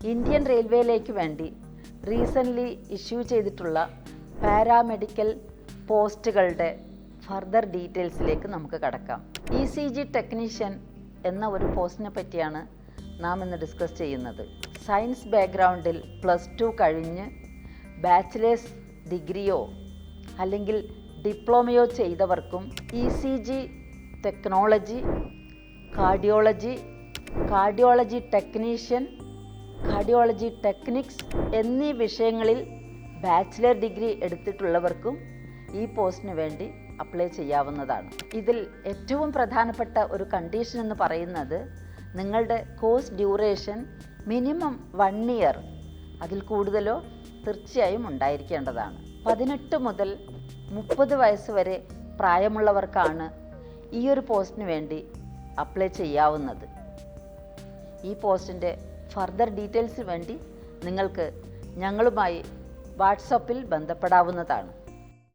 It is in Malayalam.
ഇന്ത്യൻ റെയിൽവേയിലേക്ക് വേണ്ടി റീസെന്റ്ലി ഇഷ്യൂ ചെയ്തിട്ടുള്ള പാരാമെഡിക്കൽ പോസ്റ്റുകളുടെ ഫർദർ ഡീറ്റെയിൽസിലേക്ക് നമുക്ക് കടക്കാം. ഇ സി ജി ടെക്നീഷ്യൻ എന്ന ഒരു പോസ്റ്റിനെ പറ്റിയാണ് നാം ഇന്ന് ഡിസ്കസ് ചെയ്യുന്നത്. സയൻസ് ബാക്ക്ഗ്രൗണ്ടിൽ പ്ലസ് ടു കഴിഞ്ഞ് ബാച്ചിലേഴ്സ് ഡിഗ്രിയോ അല്ലെങ്കിൽ ഡിപ്ലോമയോ ചെയ്തവർക്കും E C G technology cardiology cardiology technician cardiology technics എന്നീ വിഷയങ്ങളിൽ ബാച്ചിലർ ഡിഗ്രി എടുത്തിട്ടുള്ളവർക്കും ഈ പോസ്റ്റിന് വേണ്ടി അപ്ലൈ ചെയ്യാവുന്നതാണ്. ഇതിൽ ഏറ്റവും പ്രധാനപ്പെട്ട ഒരു കണ്ടീഷൻ എന്ന് പറയുന്നത് നിങ്ങളുടെ course duration minimum one year അതിൽ കൂടുതലോ തീർച്ചയായും ഉണ്ടായിരിക്കേണ്ടതാണ്. പതിനെട്ട് മുതൽ മുപ്പത് വയസ്സ് വരെ പ്രായമുള്ളവർക്കാണ് ഈ ഒരു പോസ്റ്റിന് വേണ്ടി അപ്ലൈ ചെയ്യാവുന്നത്. ഈ പോസ്റ്റിന്റെ ഫർദർ ഡീറ്റെയിൽസിന് വേണ്ടി നിങ്ങൾക്ക് ഞങ്ങളുമായി വാട്സപ്പിൽ ബന്ധപ്പെടാവുന്നതാണ്.